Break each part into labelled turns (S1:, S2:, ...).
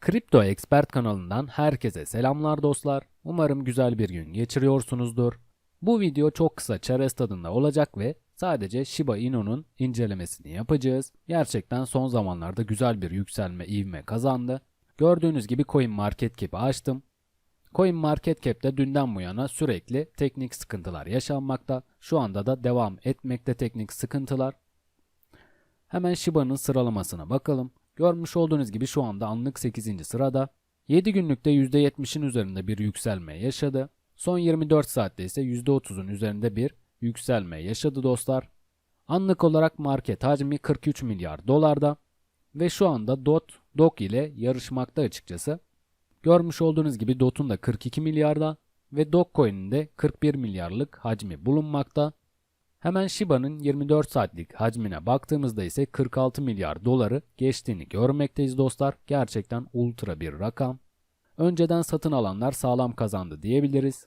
S1: Kripto Expert kanalından herkese selamlar dostlar. Umarım güzel bir gün geçiriyorsunuzdur. Bu video çok kısa çerez tadında olacak ve sadece Shiba Inu'nun incelemesini yapacağız. Gerçekten son zamanlarda güzel bir yükselme ivme kazandı. Gördüğünüz gibi CoinMarketCap'i açtım. CoinMarketCap'te dünden bu yana sürekli teknik sıkıntılar yaşanmakta. Şu anda da devam etmekte teknik sıkıntılar. Hemen Shiba'nın sıralamasına bakalım. Görmüş olduğunuz gibi şu anda anlık 8. sırada. 7 günlükte %70'in üzerinde bir yükselme yaşadı. Son 24 saatte ise %30'un üzerinde bir yükselme yaşadı dostlar. Anlık olarak market hacmi 43 milyar dolarda ve şu anda DOT, DOK ile yarışmakta açıkçası. Görmüş olduğunuz gibi DOT'un da 42 milyarda ve Dogecoin'in de 41 milyarlık hacmi bulunmakta. Hemen Shiba'nın 24 saatlik hacmine baktığımızda ise 46 milyar doları geçtiğini görmekteyiz dostlar. Gerçekten ultra bir rakam. Önceden satın alanlar sağlam kazandı diyebiliriz.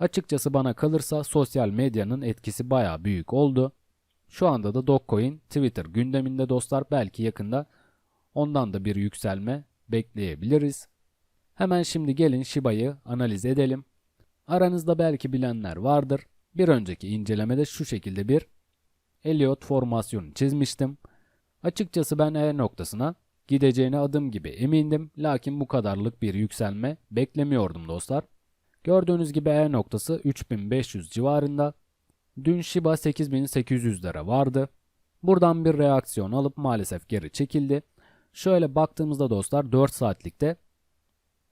S1: Açıkçası bana kalırsa sosyal medyanın etkisi baya büyük oldu. Şu anda da Dogecoin Twitter gündeminde dostlar belki yakında ondan da bir yükselme bekleyebiliriz. Hemen şimdi gelin Shiba'yı analiz edelim. Aranızda belki bilenler vardır. Bir önceki incelemede şu şekilde bir Elliot formasyonu çizmiştim. Açıkçası ben E noktasına gideceğine adım gibi emindim. Lakin bu kadarlık bir yükselme beklemiyordum dostlar. Gördüğünüz gibi E noktası 3500 civarında. Dün Shiba 8800'lere vardı. Buradan bir reaksiyon alıp maalesef geri çekildi. Şöyle baktığımızda dostlar 4 saatlikte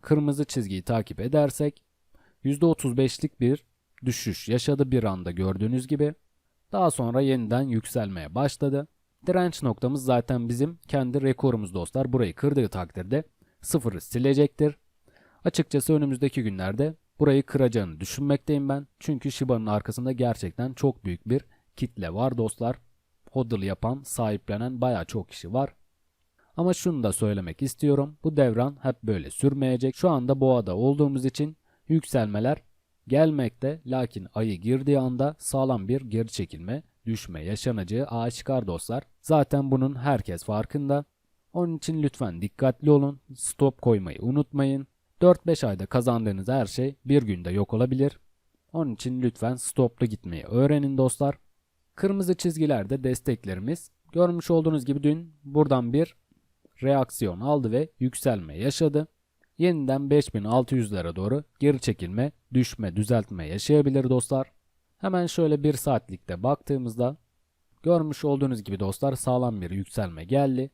S1: kırmızı çizgiyi takip edersek %35'lik bir düşüş yaşadı bir anda gördüğünüz gibi. Daha sonra yeniden yükselmeye başladı. Direnç noktamız zaten bizim kendi rekorumuz dostlar. Burayı kırdığı takdirde sıfırı silecektir. Açıkçası önümüzdeki günlerde burayı kıracağını düşünmekteyim ben. Çünkü Shiba'nın arkasında gerçekten çok büyük bir kitle var dostlar. Hodl yapan, sahiplenen baya çok kişi var. Ama şunu da söylemek istiyorum. Bu devran hep böyle sürmeyecek. Şu anda boğada olduğumuz için yükselmeler gelmekte lakin ayı girdiği anda sağlam bir geri çekilme, düşme yaşanacağı aşikar dostlar. Zaten bunun herkes farkında. Onun için lütfen dikkatli olun. Stop koymayı unutmayın. 4-5 ayda kazandığınız her şey bir günde yok olabilir. Onun için lütfen stoplu gitmeyi öğrenin dostlar. Kırmızı çizgilerde desteklerimiz. Görmüş olduğunuz gibi dün buradan bir reaksiyon aldı ve yükselme yaşadı. Yeniden 5600'lere doğru geri çekilme, düşme, düzeltme yaşayabilir dostlar. Hemen şöyle bir saatlikte baktığımızda görmüş olduğunuz gibi dostlar sağlam bir yükselme geldi.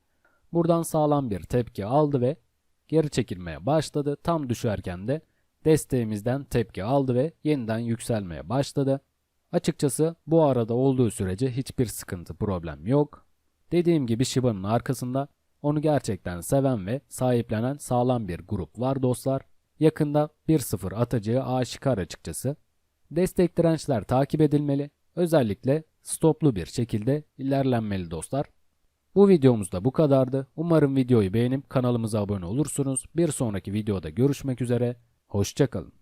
S1: Buradan sağlam bir tepki aldı ve geri çekilmeye başladı. Tam düşerken de desteğimizden tepki aldı ve yeniden yükselmeye başladı. Açıkçası bu arada olduğu sürece hiçbir sıkıntı problem yok. Dediğim gibi Shiba'nın arkasında onu gerçekten seven ve sahiplenen sağlam bir grup var dostlar. Yakında 1-0 atacağı aşikar açıkçası. Destek dirençler takip edilmeli. Özellikle stoplu bir şekilde ilerlenmeli dostlar. Bu videomuz da bu kadardı. Umarım videoyu beğenip kanalımıza abone olursunuz. Bir sonraki videoda görüşmek üzere. Hoşçakalın.